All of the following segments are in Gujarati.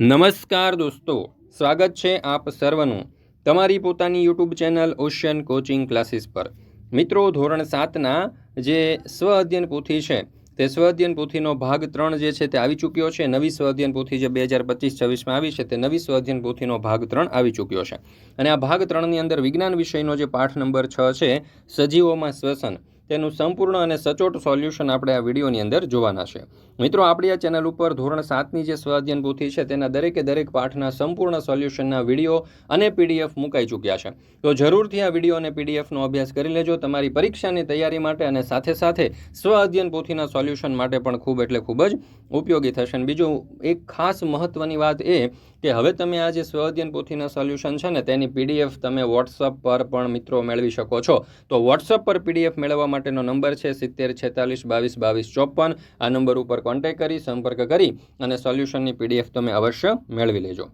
નમસ્કાર દોસ્તો, સ્વાગત છે આપ સર્વનું તમારી પોતાની YouTube channel Ocean coaching classes પર. મિત્રો, ધોરણ સાતના જે સ્વ અધ્યયન પોથી છે, તે સ્વ અધ્યયન પોથીનો ભાગ ત્રણ જે છે તે આવી ચૂક્યો છે. નવી સ્વ અધ્યયન પોથી જે બે હજાર પચીસ છવ્વીસમાં આવી છે, તે નવી સ્વ અધ્યયન પોથીનો ભાગ ત્રણ આવી ચૂક્યો છે. અને આ ભાગ ત્રણની અંદર વિજ્ઞાન વિષયનો જે પાઠ નંબર છ છે, સજીવોમાં શ્વસન. તેનું સંપૂર્ણ અને સચોટ સોલ્યુશન આપણે આ વિડીયોની અંદર જોવાના છે. મિત્રો, આપણી આ ચેનલ ઉપર ધોરણ સાતની જે સ્વાધ્યન પોથી છે, તેના દરેકે દરેક પાઠના સંપૂર્ણ સોલ્યુશનના વીડિયો અને પીડીએફ મુકાઈ ચૂક્યા છે. તો જરૂરથી આ વીડિયો અને પીડીએફનો અભ્યાસ કરી લેજો. તમારી પરીક્ષાની તૈયારી માટે અને સાથે સાથે સ્વ અધ્યયન પોથીના સોલ્યુશન માટે પણ ખૂબ એટલે ખૂબ જ ઉપયોગી થશે. અને બીજું, એક ખાસ મહત્ત્વની વાત એ કે હવે તમે આ જે સ્વઅધ્યયન પોથીના સોલ્યુશન છે ને, તેની પીડીએફ તમે વોટ્સઅપ પર પણ મિત્રો મેળવી શકો છો. તો વોટ્સઅપ પર પીડીએફ મેળવવા માટેનો નંબર છે સિત્તેર, છેતાલીસ, બાવીસ બાવીસ ચોપન આ નંબર ઉપર કોન્ટેક્ટ કરી, સંપર્ક કરી અને સોલ્યુશનની પીડીએફ તમે અવશ્ય મેળવી લેજો.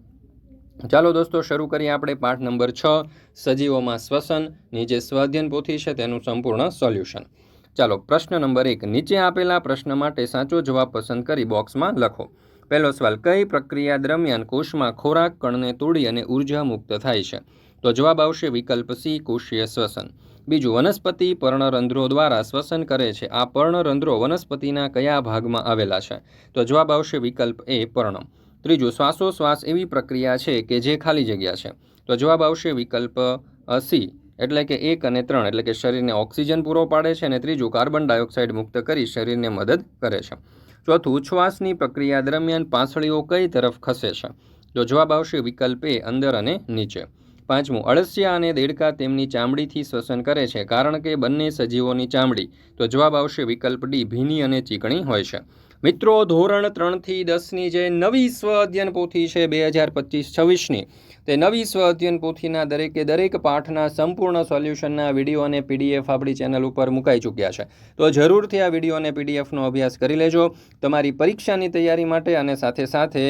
ચાલો દોસ્તો, શરૂ કરીએ આપણે પાઠ નંબર છ, સજીવોમાં શ્વસનની જે સ્વાધ્યન પોથી છે તેનું સંપૂર્ણ સોલ્યુશન. ચાલો પ્રશ્ન નંબર એક, નીચે આપેલા પ્રશ્ન માટે સાચો જવાબ પસંદ કરી બોક્સમાં લખો. પહેલો સવાલ, કઈ પ્રક્રિયા દરમિયાન કોષમાં ખોરાક, કણને તોડી અને ઊર્જા મુક્ત થાય છે? તો જવાબ આવશે વિકલ્પ સી, કોષીય શ્વસન. બીજું, વનસ્પતિ પર્ણરંધ્રો દ્વારા શ્વસન કરે છે. આ પર્ણરંધ્રો વનસ્પતિના કયા ભાગમાં આવેલા છે? તો જવાબ આવશે વિકલ્પ એ, પર્ણ. ત્રીજું, શ્વાસોશ્વાસ એવી પ્રક્રિયા છે કે જે ખાલી જગ્યા છે? તો જવાબ આવશે વિકલ્પ સી એટલે કે એક અને ત્રણ, એટલે કે શરીરને ઓક્સિજન પૂરો પાડે છે અને ત્રીજું કાર્બન ડાયોક્સાઇડ મુક્ત કરી શરીરને મદદ કરે છે. ચોથું, ઉચ્છ્વાસની પ્રક્રિયા દરમિયાન પાંસળીઓ કઈ તરફ ખસે છે? તો જવાબ આવશે વિકલ્પ એ, અંદર અને નીચે. પાંચમું, અળસિયા અને દેડકા તેમની ચામડીથી શ્વસન કરે છે, કારણ કે બંને સજીવોની ચામડી. તો જવાબ આવશે વિકલ્પ ડી, ભીની અને ચીકણી હોય છે. મિત્રો, ધોરણ ત્રણથી દસની જે નવી સ્વ અધ્યયન પોથી છે બે હજાર પચીસ છવ્વીસની, તે નવી સ્વ અધ્યયન પોથીના દરેકે દરેક પાઠના સંપૂર્ણ સોલ્યુશનના વીડિયો અને પીડીએફ આપણી ચેનલ ઉપર મુકાઈ ચૂક્યા છે. તો જરૂરથી આ વીડિયો અને પીડીએફનો અભ્યાસ કરી લેજો. તમારી પરીક્ષાની તૈયારી માટે અને સાથે સાથે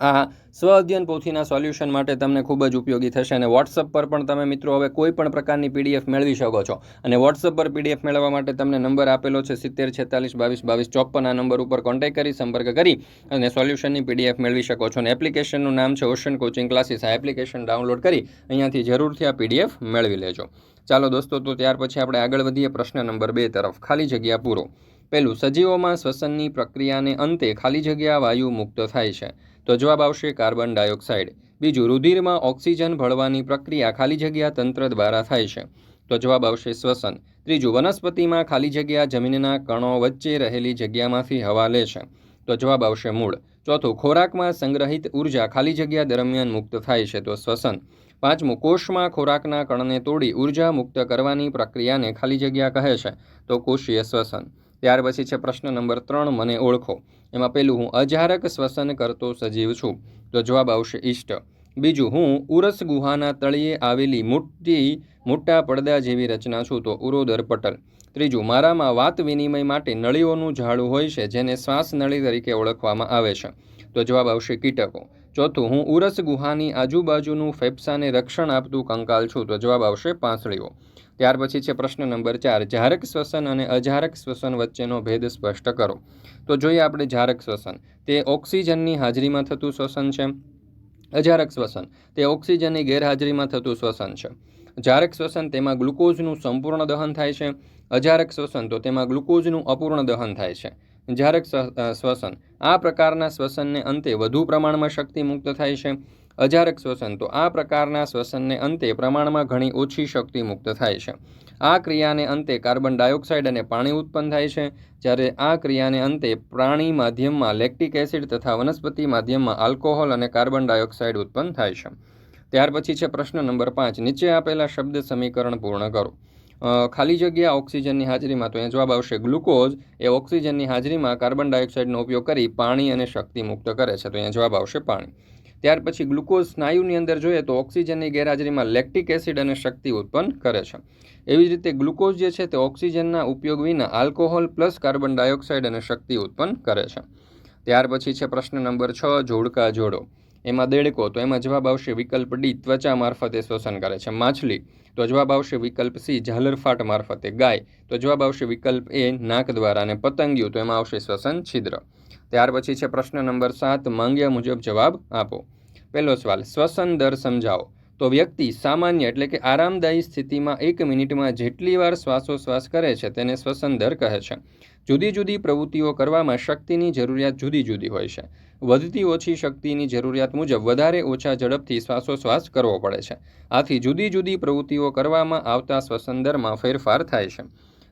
આ સ્વ અધ્યયન પોથીના સોલ્યુશન માટે તમને ખૂબ જ ઉપયોગી થશે અને વોટ્સઅપ પર પણ તમે મિત્રો હવે કોઈ પણ પ્રકારની પીડીએફ મેળવી શકો છો. અને વોટ્સઅપ પર પીડીએફ મેળવવા માટે તમને નંબર આપેલો છે સિત્તેર, છેતાલીસ, બાવીસ બાવીસ, ચોપન આ નંબર ઉપર કોન્ટેક્ટ કરી, સંપર્ક કરી અને સોલ્યુશનની પીડીએફ મેળવી શકો છો. અને એપ્લિકેશનનું નામ છે ઓશન કોચિંગ ક્લાસીસ આ એપ્લિકેશન ડાઉનલોડ કરી અહીંયાથી જરૂરથી આ પીડીએફ મેળવી લેજો. ચાલો દોસ્તો, તો ત્યાર પછી આપણે આગળ વધીએ પ્રશ્ન નંબર બે તરફ. ખાલી જગ્યા પૂરો. પહેલું, સજીવોમાં શ્વસનની પ્રક્રિયાને અંતે ખાલી જગ્યા વાયુ મુક્ત થાય છે. તો જવાબ આવશે કાર્બન ડાયોક્સાઇડ. બીજું, રુધિરમાં ઓક્સિજન ભળવાની પ્રક્રિયા ખાલી જગ્યા તંત્ર દ્વારા થાય છે. તો જવાબ આવશે શ્વસન. ત્રીજું, વનસ્પતિમાં ખાલી જગ્યા જમીનના કણો વચ્ચે રહેલી જગ્યામાંથી હવા લે છે. તો જવાબ આવશે મૂળ. ચોથું, ખોરાકમાં સંગ્રહિત ઊર્જા ખાલી જગ્યા દરમિયાન મુક્ત થાય છે. તો શ્વસન. પાંચમું, કોષમાં ખોરાકના કણને તોડી ઊર્જા મુક્ત કરવાની પ્રક્રિયાને ખાલી જગ્યા કહે છે. તો કોષીય શ્વસન. ત્યાર પછી છે પ્રશ્ન નંબર ત્રણ, મને ઓળખો. એમાં પહેલું હું અજારક શ્વસન કરતો સજીવ છું. તો જવાબ આવશે ઈષ્ટ. બીજું હું ઉરસ ગુહાના તળિયે આવેલી મોટી મોટા પડદા જેવી રચના છું, તો ઉરોદર પટલ. ત્રીજું, મારામાં વાત વિનિમય માટે નળીઓનું ઝાડું હોય છે, જેને શ્વાસ નળી તરીકે ઓળખવામાં આવે છે. તો જવાબ આવશે કીટકો. ચોથું, હું ઉરસ ગુહાની આજુબાજુનું ફેફસાને રક્ષણ આપતું કંકાલ છું, તો જવાબ આવશે પાંસળીઓ. ત્યાર પછી છે પ્રશ્ન નંબર ચાર, જારક શ્વસન અને અજારક શ્વસન વચ્ચેનો ભેદ સ્પષ્ટ કરો. તો જોઈએ આપણે જારક શ્વસન. તે ઓક્સિજનની હાજરીમાં થતું શ્વસન છે. અજારક શ્વસન. તે ઓક્સિજનની ગેરહાજરીમાં થતું શ્વસન છે. જારક શ્વસન તેમાં ગ્લુકોઝનું સંપૂર્ણ દહન થાય છે. અજારક શ્વસન તો તેમાં ગ્લુકોઝનું અપૂર્ણ દહન થાય છે. જારક શ્વસન. આ પ્રકારના શ્વસનને અંતે વધુ પ્રમાણમાં શક્તિ મુક્ત થાય છે. અજારક શ્વસન. તો આ પ્રકારના શ્વસનને અંતે પ્રમાણમાં ઘણી ઓછી શક્તિ મુક્ત થાય છે. આ ક્રિયાને અંતે કાર્બન ડાયોક્સાઇડ અને પાણી ઉત્પન્ન થાય છે. જ્યારે આ ક્રિયાને અંતે પ્રાણી માધ્યમમાં લેક્ટિક એસિડ તથા વનસ્પતિ માધ્યમમાં આલ્કોહોલ અને કાર્બન ડાયોક્સાઇડ ઉત્પન્ન થાય છે. ત્યાર પછી છે પ્રશ્ન નંબર પાંચ. નીચે આપેલા શબ્દ સમીકરણ પૂર્ણ કરો. ખાલી જગ્યા ઓક્સિજનની હાજરીમાં તો એ જવાબ આવશે. ગ્લુકોઝ એ ઓક્સિજનની હાજરીમાં કાર્બન ડાયોક્સાઇડનો ઉપયોગ કરી પાણી અને શક્તિ મુક્ત કરે છે. તો અહીંયા જવાબ આવશે પાણી. ત્યાર પછી ગ્લુકોઝ સ્નાયુની અંદર જોઈએ તો ઓક્સિજનની ગેરહાજરીમાં લેક્ટિક એસિડ અને શક્તિ ઉત્પન્ન કરે છે. એવી જ રીતે ગ્લુકોઝ જે છે તે ઓક્સિજનના ઉપયોગ વિના આલ્કોહોલ પ્લસ કાર્બન ડાયોક્સાઇડ અને શક્તિ ઉત્પન્ન કરે છે. ત્યાર પછી છે પ્રશ્ન નંબર છ, જોડકા જોડો. એમાં દેડકો, તો એમાં જવાબ આવશે વિકલ્પ ડી, ત્વચા મારફતે શ્વસન કરે છે. માછલી, તો જવાબ આવશે વિકલ્પ સી, ઝાલરફાટ મારફતે ગાય, તો જવાબ આવશે વિકલ્પ એ, નાક દ્વારા અને પતંગિયું, તો એમાં આવશે શ્વસન છિદ્ર. ત્યાર પછી છે પ્રશ્ન નંબર સાત, માંગ્યા મુજબ જવાબ આપો. પહેલો સવાલ, શ્વસન દર સમજાવો. તો વ્યક્તિ સામાન્ય એટલે કે આરામદાયી સ્થિતિમાં એક મિનિટમાં જેટલી વાર શ્વાસોશ્વાસ કરે છે તેને શ્વસન દર કહે છે. જુદી જુદી પ્રવૃત્તિઓ કરવામાં શક્તિની જરૂરિયાત જુદી જુદી હોય છે. વધતી ઓછી શક્તિની જરૂરિયાત મુજબ વધારે ઓછા ઝડપથી શ્વાસોશ્વાસ કરવો પડે છે. આથી જુદી જુદી પ્રવૃત્તિઓ કરવામાં આવતા શ્વસન દરમાં ફેરફાર થાય છે.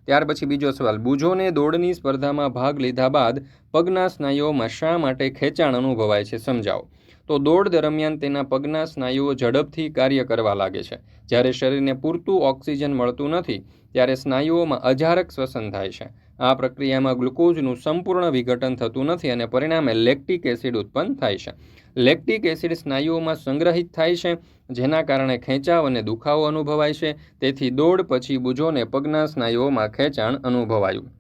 ત્યાર પછી બીજો સવાલ, બુજોને દોડની સ્પર્ધામાં ભાગ લીધા બાદ પગના સ્નાયુઓમાં શા માટે ખેંચાણ અનુભવાય છે સમજાવો. તો દોડ દરમિયાન તેના પગના સ્નાયુઓ ઝડપથી કાર્ય કરવા લાગે છે. જ્યારે શરીરને પૂરતું ઓક્સિજન મળતું નથી, ત્યારે સ્નાયુઓમાં અજારક શ્વસન થાય છે. આ પ્રક્રિયામાં ગ્લુકોઝનું સંપૂર્ણ વિઘટન થતું નથી અને પરિણામે લેક્ટિક એસિડ ઉત્પન્ન થાય છે. લેક્ટિક એસિડ સ્નાયુઓમાં સંગ્રહિત થાય છે જેના કારણે ખેંચાવ અને દુખાવો અનુભવાય છે. તેથી દોડ પછી બુજોને પગના સ્નાયુઓમાં ખેંચાણ અનુભવાયું.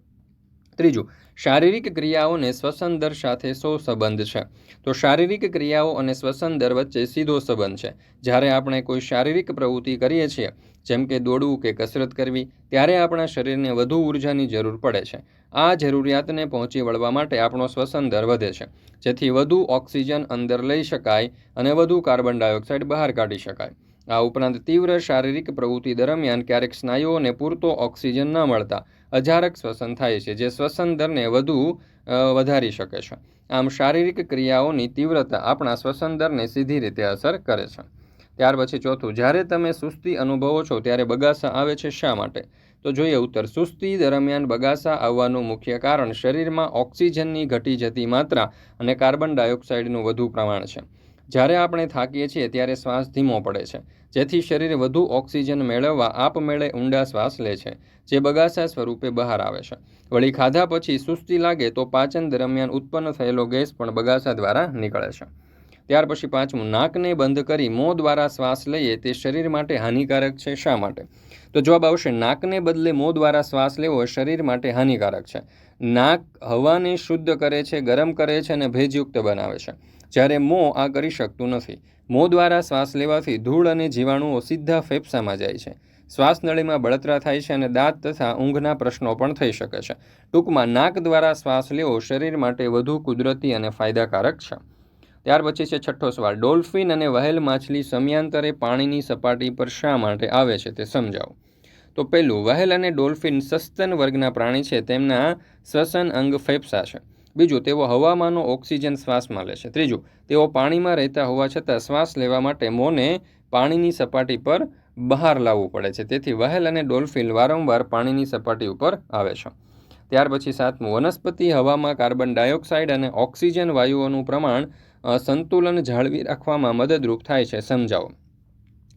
ત્રીજું, શારીરિક ક્રિયાઓને શ્વસન દર સાથે સો સંબંધ છે? તો શારીરિક ક્રિયાઓ અને શ્વસન દર વચ્ચે સીધો સંબંધ છે. જ્યારે આપણે કોઈ શારીરિક પ્રવૃત્તિ કરીએ છીએ, જેમ કે દોડવું કે કસરત કરવી, ત્યારે આપણા શરીરને વધુ ઉર્જાની જરૂર પડે છે. આ જરૂરિયાતને પહોંચી વળવા માટે આપણો શ્વસન દર વધે છે. જેથી વધુ ઓક્સિજન અંદર લઈ શકાય અને વધુ કાર્બન ડાયોક્સાઇડ બહાર કાઢી શકાય. આ ઉપરાંત તીવ્ર શારીરિક પ્રવૃત્તિ દરમિયાન ક્યારેક સ્નાયુઓને પૂરતો ઓક્સિજન ન મળતા અજારક શ્વસન થાય છે, જે શ્વસન દરને વધુ વધારી શકે છે. આમ શારીરિક ક્રિયાઓની તીવ્રતા આપણા શ્વસન દરને સીધી રીતે અસર કરે છે. ત્યાર પછી ચોથું, જ્યારે તમે સુસ્તી અનુભવો છો, ત્યારે બગાસા આવે છે શા માટે? તો જોઈએ ઉત્તર, સુસ્તી દરમિયાન બગાસા આવવાનું મુખ્ય કારણ શરીરમાં ઓક્સિજનની ઘટી જતી માત્રા અને કાર્બન ડાયોક્સાઇડનું વધુ પ્રમાણ છે. જ્યારે આપણે થાકીએ છીએ ત્યારે શ્વાસ ધીમો પડે છે, જેથી શરીર વધુ ઓક્સિજન મેળવવા આપમેળે ઊંડા શ્વાસ લે છે, જે બગાસા સ્વરૂપે બહાર આવે છે. વળી ખાધા પછી સુસ્તી લાગે તો પાચન દરમિયાન ઉત્પન્ન થયેલો ગેસ પણ બગાસા દ્વારા નીકળે છે. ત્યાર પછી પાંચમું, નાકને બંધ કરી મોં દ્વારા શ્વાસ લઈએ તે શરીર માટે હાનિકારક છે શા માટે? તો જવાબ આવશે, નાકને બદલે મોં દ્વારા શ્વાસ લેવો શરીર માટે હાનિકારક છે. નાક હવાને શુદ્ધ કરે છે, ગરમ કરે છે અને ભેજયુક્ત બનાવે છે. જ્યારે મોં આ કરી શકતું નથી. મોં દ્વારા શ્વાસ લેવાથી ધૂળ અને જીવાણુઓ સીધા ફેફસામાં જાય છે. શ્વાસનળીમાં બળતરા થાય છે અને દાંત તથા ઊંઘના પ્રશ્નો પણ થઈ શકે છે. ટૂંકમાં, નાક દ્વારા શ્વાસ લેવો શરીર માટે વધુ કુદરતી અને ફાયદાકારક છે. ત્યાર પછી છે છઠ્ઠો સવાલ. ડોલ્ફિન અને વહેલ માછલી સમયાંતરે પાણીની સપાટી પર શા માટે આવે છે તે સમજાવો. તો પહેલું, વહેલ અને ડોલ્ફિન સસ્તન વર્ગના પ્રાણી છે. તેમના શ્વસન અંગ ફેફસા છે. બીજું, તેઓ હવામાંનો ઓક્સિજન શ્વાસમાં લે છે. ત્રીજું, તેઓ પાણીમાં રહેતા હોવા છતાં શ્વાસ લેવા માટે મોંને પાણીની સપાટી પર બહાર લાવવું પડે છે. તેથી વહેલ અને ડોલ્ફિન વારંવાર પાણીની સપાટી ઉપર આવે છે. ત્યાર પછી સાતમું, વનસ્પતિ હવામાં કાર્બન ડાયોક્સાઇડ અને ઓક્સિજન વાયુઓનું પ્રમાણ સંતુલન જાળવી રાખવામાં મદદરૂપ થાય છે. સમજાવો.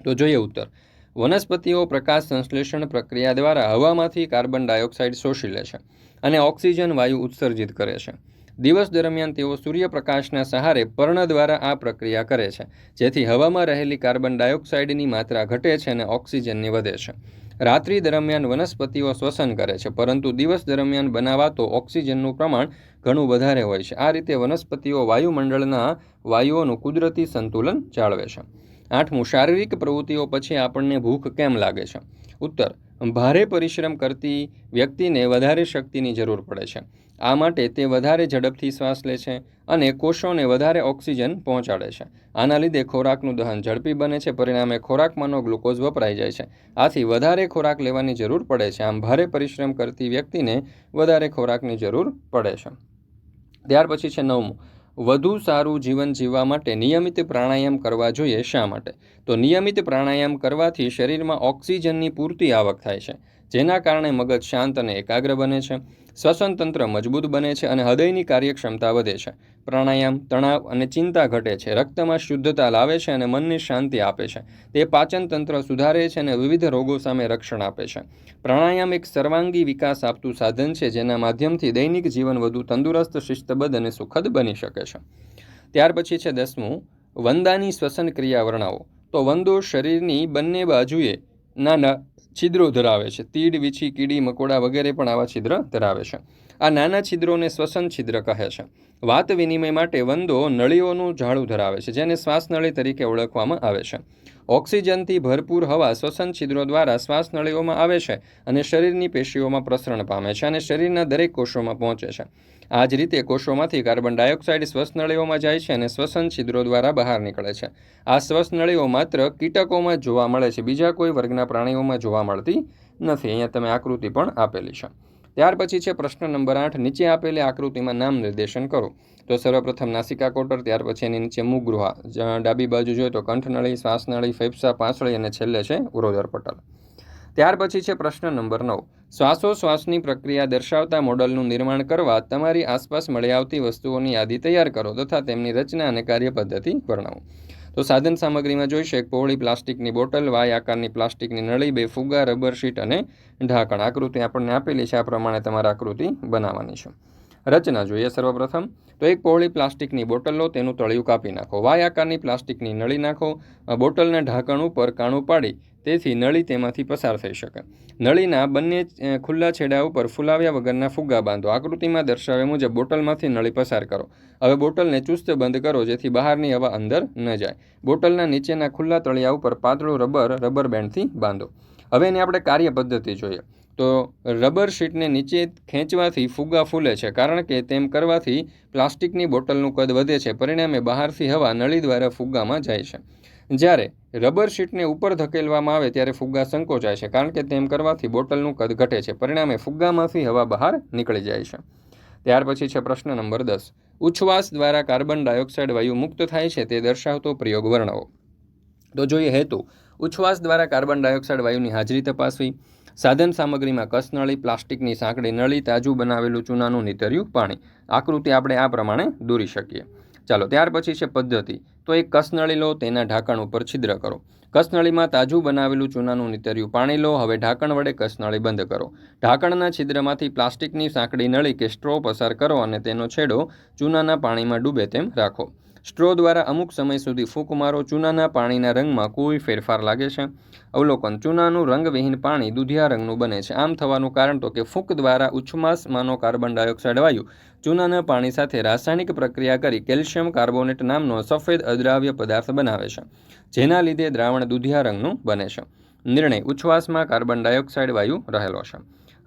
તો જોઈએ ઉત્તર. વનસ્પતિઓ પ્રકાશ સંશ્લેષણ પ્રક્રિયા દ્વારા હવામાંથી કાર્બન ડાયોક્સાઇડ શોષી લે છે અને ઓક્સિજન વાયુ ઉત્સર્જિત કરે છે. દિવસ દરમિયાન તેઓ સૂર્યપ્રકાશના સહારે પર્ણ દ્વારા આ પ્રક્રિયા કરે છે, જેથી હવામાં રહેલી કાર્બન ડાયોક્સાઇડની માત્રા ઘટે છે અને ઓક્સિજનની વધે છે. રાત્રિ દરમિયાન વનસ્પતિઓ શ્વસન કરે છે, પરંતુ દિવસ દરમિયાન બનાવાતો ઓક્સિજનનું પ્રમાણ ઘણું વધારે હોય છે. આ રીતે વનસ્પતિઓ વાયુમંડળના વાયુઓનું કુદરતી સંતુલન જાળવે છે. આઠમું, શારીરિક પ્રવૃત્તિઓ પછી આપણને ભૂખ કેમ લાગે છે? ઉત્તર, ભારે પરિશ્રમ કરતી વ્યક્તિને વધારે શક્તિની જરૂર પડે છે. આ માટે તે વધારે ઝડપથી શ્વાસ લે છે અને કોષોને વધારે ઓક્સિજન પહોંચાડે છે. આના લીધે ખોરાકનું દહન ઝડપી બને છે, પરિણામે ખોરાકમાંનો ગ્લુકોઝ વપરાઈ જાય છે. આથી વધારે ખોરાક લેવાની જરૂર પડે છે. આમ ભારે પરિશ્રમ કરતી વ્યક્તિને વધારે ખોરાકની જરૂર પડે છે. ત્યાર પછી છે નવમું. વધુ સારું જીવન જીવવા માટે નિયમિત પ્રાણાયામ કરવા જોઈએ શા માટે? તો નિયમિત પ્રાણાયામ કરવાથી શરીરમાં ઓક્સિજનની પૂરતી આવક થાય છે, જેના કારણે મગજ શાંત અને એકાગ્ર બને છે. શ્વસન તંત્ર મજબૂત બને છે અને હૃદયની કાર્યક્ષમતા વધે છે. પ્રાણાયામ, તણાવ અને ચિંતા ઘટે છે. રક્તમાં શુદ્ધતા લાવે છે અને મનને શાંતિ આપે છે. તે પાચન તંત્ર સુધારે છે અને વિવિધ રોગો સામે રક્ષણ આપે છે. પ્રાણાયામ એક સર્વાંગી વિકાસ આપતું સાધન છે, જેના માધ્યમથી દૈનિક જીવન વધુ તંદુરસ્ત, શિસ્તબદ્ધ અને સુખદ બની શકે છે. ત્યાર પછી છે દસમું, વંદાની શ્વસન ક્રિયા વર્ણાવો. તો વંદો શરીરની બંને બાજુએ નાના છિદ્રો ધરાવે છે. તીડ વીછી કીડી મકોડા વગેરે પણ આવા છિદ્ર ધરાવે છે. આ નાના છિદ્રોને શ્વસન છિદ્ર કહે છે. વાત વિનિમય માટે વંદો નળીઓનું જાળું ધરાવે છે, જેને શ્વાસનળી તરીકે ઓળખવામાં આવે છે. ઓક્સિજનથી ભરપૂર હવા શ્વસન છિદ્રો દ્વારા શ્વાસનળીઓમાં આવે છે અને શરીરની પેશીઓમાં પ્રસરણ પામે છે અને શરીરના દરેક કોષોમાં પહોંચે છે. આ જ રીતે કોષોમાંથી કાર્બન ડાયોક્સાઇડ શ્વસનળીઓમાં જાય છે અને શ્વસન છિદ્રો દ્વારા બહાર નીકળે છે. આ શ્વસનળીઓ માત્ર કીટકોમાં જોવા મળે છે, બીજા કોઈ વર્ગના પ્રાણીઓમાં જોવા મળતી નથી. અહીંયા તમે આકૃતિ પણ આપેલી છે. ત્યાર પછી છે પ્રશ્ન નંબર આઠ, નીચે આપેલી આકૃતિમાં નામ નિર્દેશન કરો. તો સર્વપ્રથમ નાસિકા કોટર, ત્યાર પછી એની નીચે મુગૃહા. ડાબી બાજુ જોઈએ તો કંઠનળી, શ્વાસનળી, ફેફસા, પાંસળી અને છેલ્લે છે ઉરોદર પટલ. ત્યાર પછી છે પ્રશ્ન નંબર નવ. શ્વાસોશ્વાસની પ્રક્રિયા દર્શાવતા મોડલનું નિર્માણ કરવા તમારી આસપાસ મળી આવતી વસ્તુઓની યાદી તૈયાર કરો તથા તેમની રચના અને કાર્ય પદ્ધતિ વર્ણવો. તો સાધન સામગ્રીમાં જોઈશે એક પહોળી પ્લાસ્ટિકની બોટલ, વાય આકારની પ્લાસ્ટિકની નળી, બે ફુગા રબર શીટ અને ઢાંકણ. આકૃતિ આપણને આપેલી છે, આ પ્રમાણે તમારે આકૃતિ બનાવવાની છે. રચના જોઈએ સર્વપ્રથમ. તો એક પહોળી પ્લાસ્ટિકની બોટલ લો, તેનું તળિયું કાપી નાખો. વાય આકારની પ્લાસ્ટિકની નળી નાખો. બોટલના ઢાંકણ ઉપર કાણું પાડી, તેથી નળી તેમાંથી પસાર થઈ શકે. નળીના બંને ખુલ્લા છેડા ઉપર ફુલાવ્યા વગરના ફુગ્ગા બાંધો. આકૃતિમાં દર્શાવ્યા મુજબ બોટલમાંથી નળી પસાર કરો. હવે બોટલને ચુસ્ત બંધ કરો, જેથી બહારની હવા અંદર ન જાય. બોટલના નીચેના ખુલ્લા તળિયા ઉપર પાતળું રબર રબર બેન્ડથી બાંધો. હવે એની આપણે કાર્ય પદ્ધતિ જોઈએ. તો રબર શીટને નીચે ખેંચવાથી ફુગ્ગા ફૂલે છે, કારણ કે તેમ કરવાથી પ્લાસ્ટિકની બોટલનું કદ વધે છે, પરિણામે બહારથી હવા નળી દ્વારા ફુગ્ગામાં જાય છે. જ્યારે રબર શીટને ઉપર ધકેલવામાં આવે ત્યારે ફુગ્ગા સંકોચાય છે, કારણ કે તેમ કરવાથી બોટલનું કદ ઘટે છે, પરિણામે ફુગ્ગામાંથી હવા બહાર નીકળી જાય છે. ત્યાર પછી છે પ્રશ્ન નંબર દસ. ઉચ્છવાસ દ્વારા કાર્બન ડાયોક્સાઇડ વાયુ મુક્ત થાય છે, તે દર્શાવતો પ્રયોગ વર્ણવો. તો જોઈએ હેતુ. ઉચ્છવાસ દ્વારા કાર્બન ડાયોક્સાઇડ વાયુની હાજરી તપાસવી. સાધન સામગ્રીમાં કસનળી પ્લાસ્ટિકની સાંકડી નળી, તાજું બનાવેલું ચૂનાનું નીતર્યું પાણી. આકૃતિ આપણે આ પ્રમાણે દોરી શકીએ. ચાલો, ત્યાર પછી છે પદ્ધતિ. તો એક કસનળી લો, તેના ઢાંકણ ઉપર છિદ્ર કરો. કસનળીમાં તાજું બનાવેલું ચૂનાનું નીતર્યું પાણી લો, હવે ઢાંકણ વડે કસનળી બંધ કરો. ઢાંકણના છિદ્રમાંથી પ્લાસ્ટિકની સાંકડી નળી કે સ્ટ્રો પસાર કરો અને તેનો છેડો ચૂનાના પાણીમાં ડૂબે તેમ રાખો. સ્ટ્રો દ્વારા અમુક સમય સુધી ફૂંક મારો ચૂનાના પાણીના રંગમાં કોઈ ફેરફાર લાગે છે? અવલોકન, ચૂનાનું રંગવિહીન પાણી દૂધિયા રંગનું બને છે. આમ થવાનું કારણ તો કે ફૂંક દ્વારા ઉચ્છમાસમાંનો કાર્બન ડાયોક્સાઇડ વાયુ. ચૂનાના પાણી સાથે રાસાયણિક પ્રક્રિયા કરી કેલ્શિયમ કાર્બોનેટ નામનો સફેદ અદ્રાવ્ય પદાર્થ બનાવે છે, જેના લીધે દ્રાવણ દૂધિયા રંગનું બને છે. નિર્ણય, ઉચ્છવાસમાં કાર્બન ડાયોક્સાઇડ વાયુ રહેલો છે.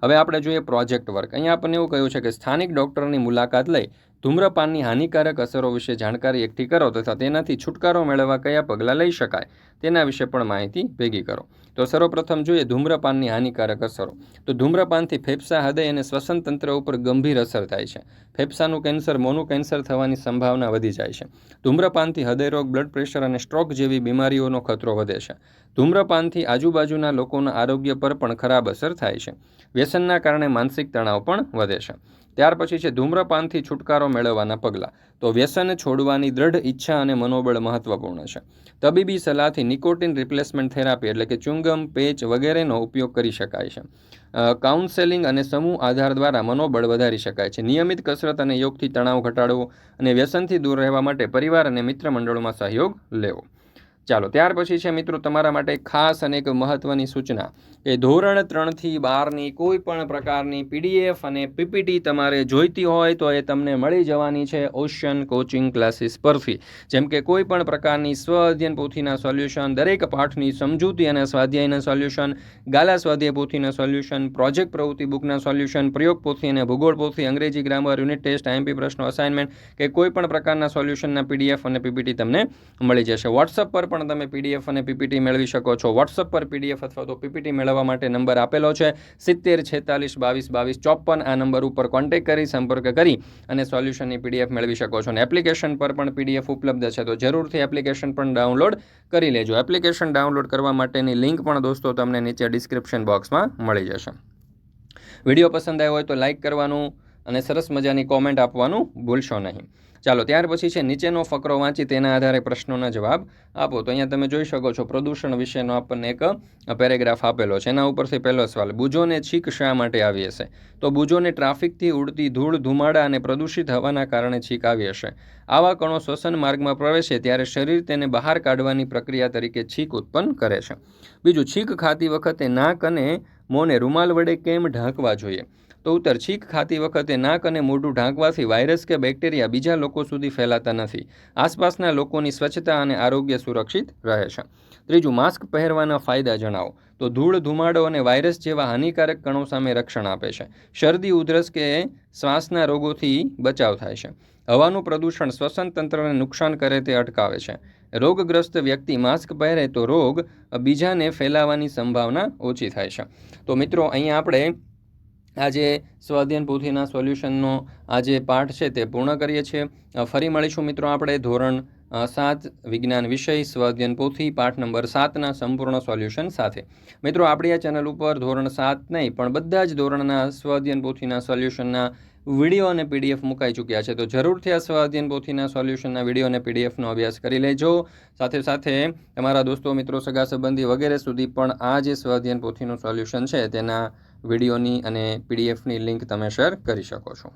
હવે આપણે જોઈએ પ્રોજેક્ટ વર્ક. અહીંયા આપણને એવું કહ્યું છે કે સ્થાનિક ડૉક્ટરની મુલાકાત લઈ ધૂમ્રપાનની હાનિકારક અસરો વિશે જાણકારી એકઠી કરો તથા તેનાથી છુટકારો મેળવવા કયા પગલાં લઈ શકાય તેના વિશે પણ માહિતી ભેગી કરો. તો સર્વપ્રથમ જોઈએ ધૂમ્રપાનની હાનિકારક અસરો. તો ધૂમ્રપાનથી ફેફસા હૃદય અને શ્વસન તંત્ર ઉપર ગંભીર અસર થાય છે. ફેફસાનું કેન્સર, મોનું કેન્સર થવાની સંભાવના વધી જાય છે. ધૂમ્રપાનથી હૃદયરોગ બ્લડ પ્રેશર અને સ્ટ્રોક જેવી બીમારીઓનો ખતરો વધે છે. ધૂમ્રપાનથી આજુબાજુના લોકોના આરોગ્ય પર પણ ખરાબ અસર થાય છે. વ્યસનના કારણે માનસિક તણાવ પણ વધે છે. ત્યાર પછી છે, ધૂમ્રપાનથી છુટકારો મેળવવાના પગલાં. તો વ્યસન છોડવાની દ્રઢ ઈચ્છા અને મનોબળ મહત્વપૂર્ણ છે. તબીબી સલાહથી નિકોટિન રિપ્લેસમેન્ટ થેરાપી એટલે કે ચુંગમ, પેચ વગેરેનો ઉપયોગ કરી શકાય છે. કાઉન્સેલિંગ અને સમૂહ આધાર દ્વારા મનોબળ વધારી શકાય છે. નિયમિત કસરત અને યોગથી તણાવ ઘટાડવો અને વ્યસનથી દૂર રહેવા માટે પરિવાર અને મિત્ર મંડળોમાં સહયોગ લેવો. ચાલો, ત્યાર પછી છે મિત્રો તમારા માટે ખાસ અને એક મહત્ત્વની સૂચના. કે ધોરણ ત્રણથી બારની કોઈ પણ પ્રકારની પીડીએફ અને પીપીટી તમારે જોઈતી હોય તો એ તમને મળી જવાની છે ઓશિયન કોચિંગ ક્લાસીસ પરથી. જેમ કે કોઈ પણ પ્રકારની સ્વ અધ્યયન પોથીના સોલ્યુશન, દરેક પાઠની સમજૂતી અને સ્વાધ્યાયના સોલ્યુશન, ગાલા સ્વાધ્યાય પોથીના સોલ્યુશન, પ્રોજેક્ટ પ્રવૃત્તિ બુકના સોલ્યુશન, પ્રયોગ પોથી અને ભૂગોળ પોથી, અંગ્રેજી ગ્રામર, યુનિટ ટેસ્ટ આઈએમપી પ્રશ્નો, અસાઇનમેન્ટ કે કોઈ પણ પ્રકારના સોલ્યુશનના પીડીએફ અને પીપીટી તમને મળી જશે. વોટ્સઅપ પર પણ તમે પીડીએફ અને પીપીટી મેળવી શકો છો. વોટ્સઅપ પર પીડીએફ અથવા તો પીપીટી મેળવવા માટે નંબર આપેલો છે. સિત્તેર, છેતાલીસ, બાવીસ બાવીસ, ચોપન આ નંબર ઉપર કોન્ટેક કરી, સંપર્ક કરી અને સોલ્યુશનની પીડીએફ મેળવી શકો છો. અને એપ્લિકેશન પર પણ પીડીએફ ઉપલબ્ધ છે. તો જરૂરથી એપ્લિકેશન પણ ડાઉનલોડ કરી લેજો. એપ્લિકેશન ડાઉનલોડ કરવા માટેની લિંક પણ દોસ્તો તમને નીચે ડિસ્ક્રિપ્શન બોક્સમાં મળી જશે. વીડિયો પસંદ આવ્યો હોય તો લાઇક કરવાનું અને સરસ મજાની કોમેન્ટ આપવાનું ભૂલશો નહીં. ચાલો, ત્યાર પછી છે, નીચેનો ફકરો વાંચી તેના આધારે પ્રશ્નોના જવાબ આપો. તો અહીંયા તમે જોઈ શકો છો, પ્રદૂષણ વિશેનો આપણને એક પેરેગ્રાફ આપેલો છે. એના ઉપરથી પહેલો સવાલ બુજોને છીક શા માટે આવી હશે? તો બુજોને ટ્રાફિકથી ઉડતી ધૂળ, ધુમાડા અને પ્રદૂષિત હવાના કારણે છીક આવી હશે. આવા કણો શ્વસન માર્ગમાં પ્રવેશે ત્યારે શરીર તેને બહાર કાઢવાની પ્રક્રિયા તરીકે છીક ઉત્પન્ન કરે છે. બીજું, છીક ખાતી વખતે નાક અને મોંને રૂમાલ વડે કેમ ઢાંકવા જોઈએ? તો ઉત્તર છીંક ખાતી વખતે નાક અને મોઢું ઢાંકવાથી વાયરસ કે બેક્ટેરિયા બીજા લોકો સુધી ફેલાતા નથી. આસપાસના લોકોની સ્વચ્છતા અને આરોગ્ય સુરક્ષિત રહે છે. ત્રીજું, માસ્ક પહેરવાના ફાયદા જણાવો. તો ધૂળ, ધુમાડો અને વાયરસ જેવા હાનિકારક કણો સામે રક્ષણ આપે છે. શરદી, ઉધરસ કે શ્વાસના રોગોથી બચાવ થાય છે. હવાનું પ્રદૂષણ શ્વસન તંત્રને નુકસાન કરે તે અટકાવે છે. રોગગ્રસ્ત વ્યક્તિ માસ્ક પહેરે તો રોગ બીજાને ફેલાવાની સંભાવના ઓછી થાય છે. તો મિત્રો, અહીંયા આપણે આજે સ્વાધ્યન પોથીના સોલ્યુશનનો આ જે પાઠ છે તે પૂર્ણ કરીએ છીએ. ફરી મળીશું મિત્રો આપણે ધોરણ સાત વિજ્ઞાન વિષય સ્વાધ્યન પોથી, પાઠ નંબર સાતના સંપૂર્ણ સોલ્યુશન સાથે. મિત્રો, આપણી આ ચેનલ ઉપર ધોરણ સાત નહીં, પણ બધા જ ધોરણના સ્વાધ્યન પોથીના સોલ્યુશનના વીડિયો અને પીડીએફ મુકાઈ ચૂક્યા છે. તો જરૂરથી આ સ્વાધ્યન પોથીના સોલ્યુશનના વીડિયો અને પીડીએફનો અભ્યાસ કરી લેજો. સાથે સાથે તમારા દોસ્તો, મિત્રો, સગા સંબંધી વગેરે સુધી પણ આ જે સ્વાધ્યન પોથીનું સોલ્યુશન છે તેના વિડીયોની અને પીડીએફની લિંક તમે શેર કરી શકો છો.